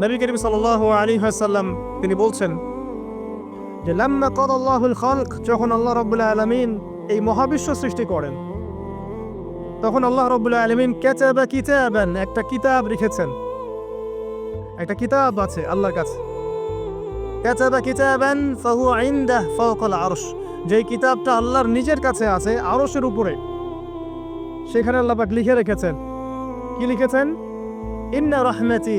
নবী করিম সাল্লাল্লাহু আলী সাল্লাম তিনি বলছেন যে লাম্মা কদাল্লাহুল খালক যখন আল্লাহ রব্বুল্লাহ আলমিন এই মহাবিশ্ব সৃষ্টি করেন, তখন আল্লাহ রব্বুল্লাহ আলমিন কেচাবা কিতাবান একটা কিতাব লিখেছেন একটা কিতাব আছে আল্লাহর কাছে। কেচাবা কিতাবান ফাহু ইনদাহ ফাওকাল আরশ। যেই কিতাবটা আল্লাহর নিজের কাছে আছে আরশের উপরে। সেখানে আল্লাহ পাক লিখে রেখেছেন। কি লিখেছেন? ইন্না রহমতি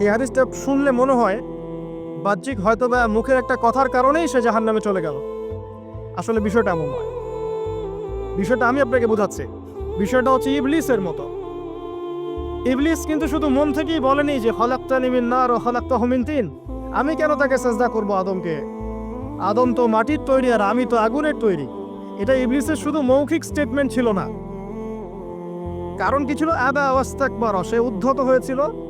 এই হাদিসটা শুনলে মনে হয় বাহ্যিক হয়তো বা মুখের একটা কথার কারণেই সে জাহান নামে চলে গেল। আসলে বিষয়টা এমন নয়। বিষয়টা আমি আপনাকে বোঝাচ্ছি। বিষয়টা হচ্ছে ইবলিসের মতো। ইবলিস কিন্তু শুধু মন থেকেই বলেনি যে হলাক্তা নিমিন না আর হলাক্তা হমিন তিন। আমি কেন তাকে চেষ্টা করব আদমকে? আদম তো মাটির তৈরি আর আমি তো আগুনের তৈরি। এটা ইবলিসের শুধু মৌখিক স্টেটমেন্ট ছিল না। কারণ কি ছিল? আদা অবস্থাকবার সে উদ্ধত হয়েছিল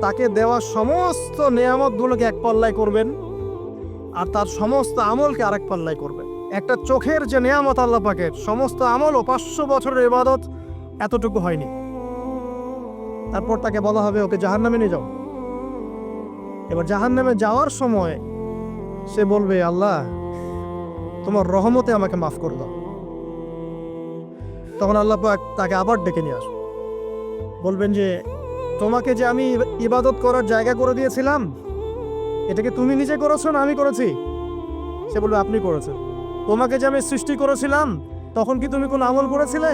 তাকে দেওয়া সমস্ত নেয়ামতগুলোকে এক পাল্লায় করবেন আর তার সমস্ত আমলকে আরেক পাল্লায় করবেন। একটা চোখের যে নেয়ামত আল্লাহ পাকের, সমস্ত আমল ও পাঁচশো বছরের ইবাদত এতটুকু হয়নি। তারপর তাকে বলা হবে, ওকে জাহান নামে নিয়ে যাও। এবার জাহান নামে যাওয়ার সময় সে বলবে, আল্লাহ, তোমার রহমতে আমাকে মাফ করে দাও। তখন আল্লাহ পাক তাকে আবার ডেকে নিয়ে আসবে। বলবেন যে তোমাকে যে আমি ইবাদত করার জায়গা করে দিয়েছিলাম এটাকে তুমি নিজে করেছ না আমি করেছি? সে বলবে, আপনি করেছেন। তোমাকে যে আমি সৃষ্টি করেছিলাম, তখন কি তুমি কোনো আমল করেছিলে?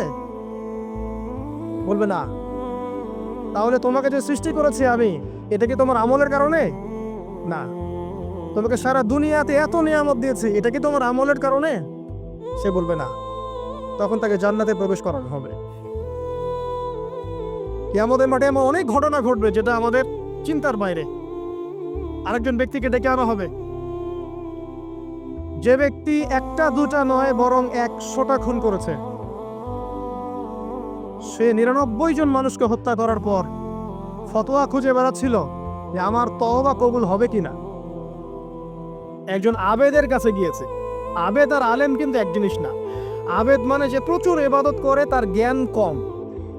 বলবে, না। তাহলে তোমাকে যে সৃষ্টি করেছি আমি, এটা কি তোমার আমলের কারণে? না। তোমাকে সারা দুনিয়াতে এত নিয়ামত দিয়েছি, এটা কি তোমার আমলের কারণে? সে বলবে, না। তখন তাকে জান্নাতে প্রবেশ করানো হবে। কিয়ামতের মাঠে এমন অনেক ঘটনা ঘটবে যেটা আমাদের চিন্তার বাইরে। আরেকজন ব্যক্তিকে ডেকে আনা হবে। যে ব্যক্তি একটা, দুটা নয়, বরং একশোটা খুন করেছে। সে নিরানব্বই জন মানুষকে হত্যা করার পর ফতোয়া খুঁজে বেড়াচ্ছিল যে আমার তওবা কবুল হবে কিনা। একজন আবেদের কাছে গিয়েছে। আবেদ আর আলেম কিন্তু এক জিনিস না। আবেদ মানে যে প্রচুর ইবাদত করে, তার জ্ঞান কম।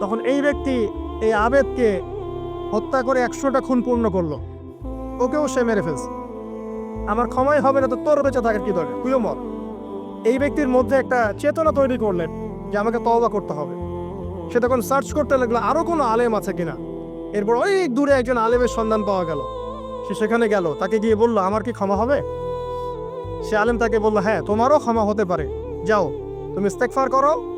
তখন এই ব্যক্তি এই আবেদকে হত্যা করে একশোটা খুন পূর্ণ করল। ওকেও সে মেরে ফেলছে। আমার ক্ষমাই হবে না তো তোর বেঁচে থাকার কি দরকার? তুইও মর। এই ব্যক্তির মধ্যে একটা চেতনা তৈরি করলেন যে আমাকে তওবা করতে হবে। সে তখন সার্চ করতে লাগল আরও কোনো আলেম আছে কিনা? এরপর অনেক দূরে একজন আলেমের সন্ধান পাওয়া গেল। সে সেখানে গেল, তাকে গিয়ে বলল, আমার কি ক্ষমা হবে? সে আলেম তাকে বলল হ্যাঁ তোমারও ক্ষমা হতে পারে। যাও, তুমি ইস্তেকফার করো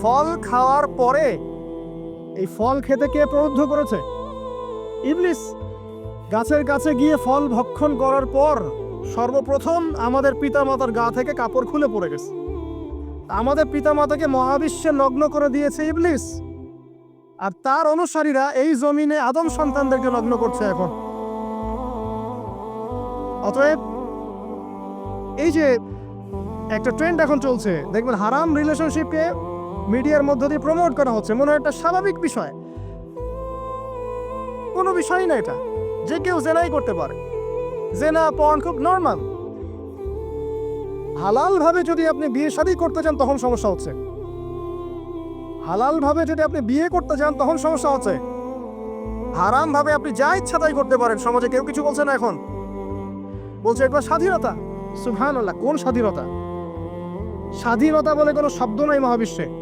ফল খাওয়ার পরে এই ফল খেতে কে প্রবুদ্ধ করেছে? ইবলিস, গাছের কাছে গিয়ে ফল ভক্ষণ করার পর সর্বপ্রথম আমাদের পিতামাতার গা থেকে কাপড় খুলে পড়ে গেছে। আমাদের পিতামাতাকে মহাবিশ্বে নগ্ন করে দিয়েছে ইবলিস। আর তার অনুসারীরা এই জমিনে আদম সন্তানদেরকে নগ্ন করছে এখন। অতএব এই যে একটা ট্রেন্ড এখন চলছে, দেখবেন হারাম রিলেশনশিপকে মিডিয়ার মধ্য দিয়ে প্রমোট করা হচ্ছে, মনে হয় একটা স্বাভাবিক বিষয়। কোনো বিষয়ই না এটা, যে কেউ জেনাই করতে পারে। জেনা পর্ন খুব নর্মাল হালাল ভাবে যদি আপনি বিয়ে শাদী করতে চান, তখন সমস্যা হচ্ছে। হালাল ভাবে যদি আপনি বিয়ে করতে চান, তখন সমস্যা হচ্ছে। হারাম ভাবে আপনি যা ইচ্ছা তাই করতে পারেন, সমাজে কেউ কিছু বলছে না এখন। বলছে একবার স্বাধীনতা। সুহান কোন স্বাধীনতা? স্বাধীনতা বলে কোনো শব্দ নাই মহাবিশ্বে।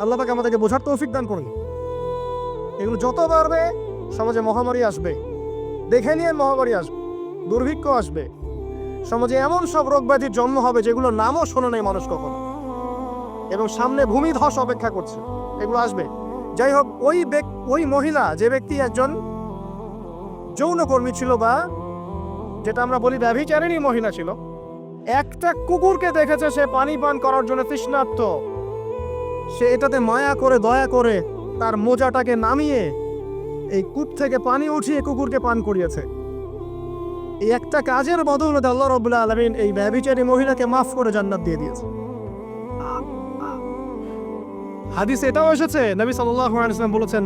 আল্লাহ পাকে আমাদেরকে বোঝার তৌফিক দান করুন। এগুলো যত বাড়বে, সমাজে মহামারী আসবে। দেখে নিয়ে মহামারী আসবে। দুর্ভিক্ষ আসবে। সমাজে এমন সব রোগ ব্যাধির জন্ম হবে যেগুলো নামও শোনে নাই মানুষ কখনো। এবং সামনে ভূমিধস অপেক্ষা করছে। এগুলো আসবে। যাই হোক, ওই ওই মহিলা, যে ব্যক্তি একজন যৌনকর্মী ছিল বা যেটা আমরা বলি ব্যভিচারিণী মহিলা ছিল, একটা কুকুরকে দেখেছে সে পানি পান করার জন্য তৃষ্ণার্ত। সে এটাতে মায়া করে, দয়া করে, তার মোজাটাকে নামিয়ে এই কূপ থেকে পানি উঠিয়ে কুকুরকে পান করিয়েছে। এই একটা কাজের বদৌলতে আল্লাহ রবুল্লাহ আলমিন এই ব্যবিচারী মহিলাকে মাফ করে জান্নাত দিয়ে দিয়েছে। হাদিস এটাও এসেছে, নবী সাল্লাল্লাহু আলাইহি ওয়াসাল্লাম বলেছেন,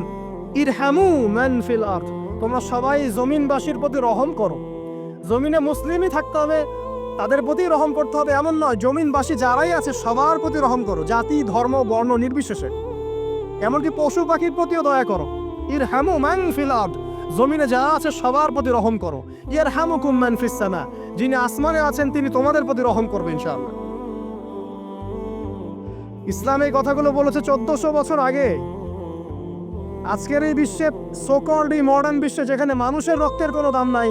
ইরহামু মান ফিল আরদ। তোমরা সবাই জমিনবাসীর প্রতি রহম করো। জমিনে মুসলিমই থাকতে হবে তাদের প্রতি রহম করতে হবে এমন নয়। জমিনবাসী যারাই আছে, সবার প্রতি রহম করো। জাতি, ধর্ম, বর্ণ নির্বিশেষে। এমনকি পশু পাখির প্রতিও দয়া করো। ইরহামু মান ফিল আরদ। জমিনে যা আছে, সবার প্রতি রহম করো। ইয়ারহামুকুম মান ফিস সামা। যিনি আসমানে আছেন, তিনি তোমাদের প্রতি রহম করবেন ইনশাআল্লাহ। ইসলাম এই কথাগুলো বলেছে চোদ্দশো বছর আগে। আজকের এই বিশ্বে সোকল্ড এই মডার্ন বিশ্বে যেখানে মানুষের রক্তের কোনো দাম নাই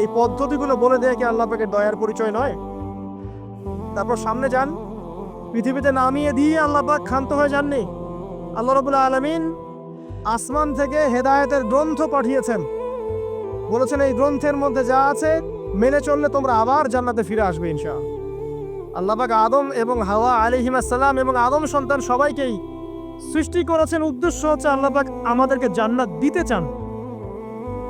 এই পদ্ধতিগুলো বলে দেয়া কি আল্লাহ পাকের দয়ার পরিচয় নয়? তারপর সামনে যান। পৃথিবীতে নামিয়ে দিয়ে আল্লাহ পাক ক্ষান্ত হয়ে যাননি। আল্লাহ রবুল্লা আলমিন আসমান থেকে হেদায়েতের গ্রন্থ পাঠিয়েছেন। বলেছেন, এই গ্রন্থের মধ্যে যা আছে, মেনে চললে তোমরা আবার জান্নাতে ফিরে আসবে ইনশা আল্লাহ পাক আদম এবং হাওয়া আলিহিমাসাল্লাম এবং আদম সন্তান সবাইকেই সৃষ্টি করেছেন। উদ্দেশ্য হচ্ছে আল্লাহ পাক আমাদেরকে জান্নাত দিতে চান।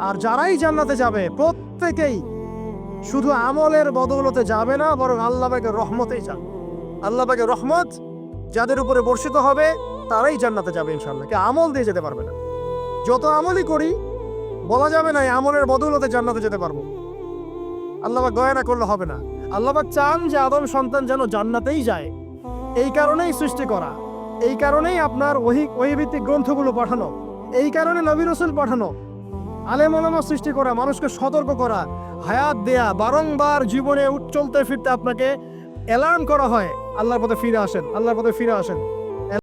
আর যারাই জান্নাতে যাবে, প্রত্যেকেই শুধু আমলের বদৌলতে যাবে না, বরং আল্লাহ পাকের রহমতেই যাবে। আল্লাহ পাকের রহমত যাদের উপরে বর্ষিত হবে, তারাই জান্নাতে যাবে ইনশাল্লাহ কে আমল দিয়ে যেতে পারবে না। যত আমলই করি, বলা যাবে না আমলের বদৌলতে জান্নাতে যেতে পারব। আল্লাহবাক দয়া না করলে হবে না। আল্লাহবাক চান যে আদম সন্তান যেন জান্নাতেই যায়। এই কারণেই সৃষ্টি করা। এই কারণেই আপনার ওহি ওহিভিত্তিক গ্রন্থগুলো পাঠানো। এই কারণে নবী রসুল পাঠানো। আলেম ওলামা সৃষ্টি করা, মানুষকে সতর্ক করা, হায়াত দেয়া, বারংবার জীবনে উচ্চলতে চলতে ফিরতে আপনাকে অ্যালার্ম করা হয়। আল্লাহর পথে ফিরে আসেন, আল্লাহর পথে ফিরে আসেন।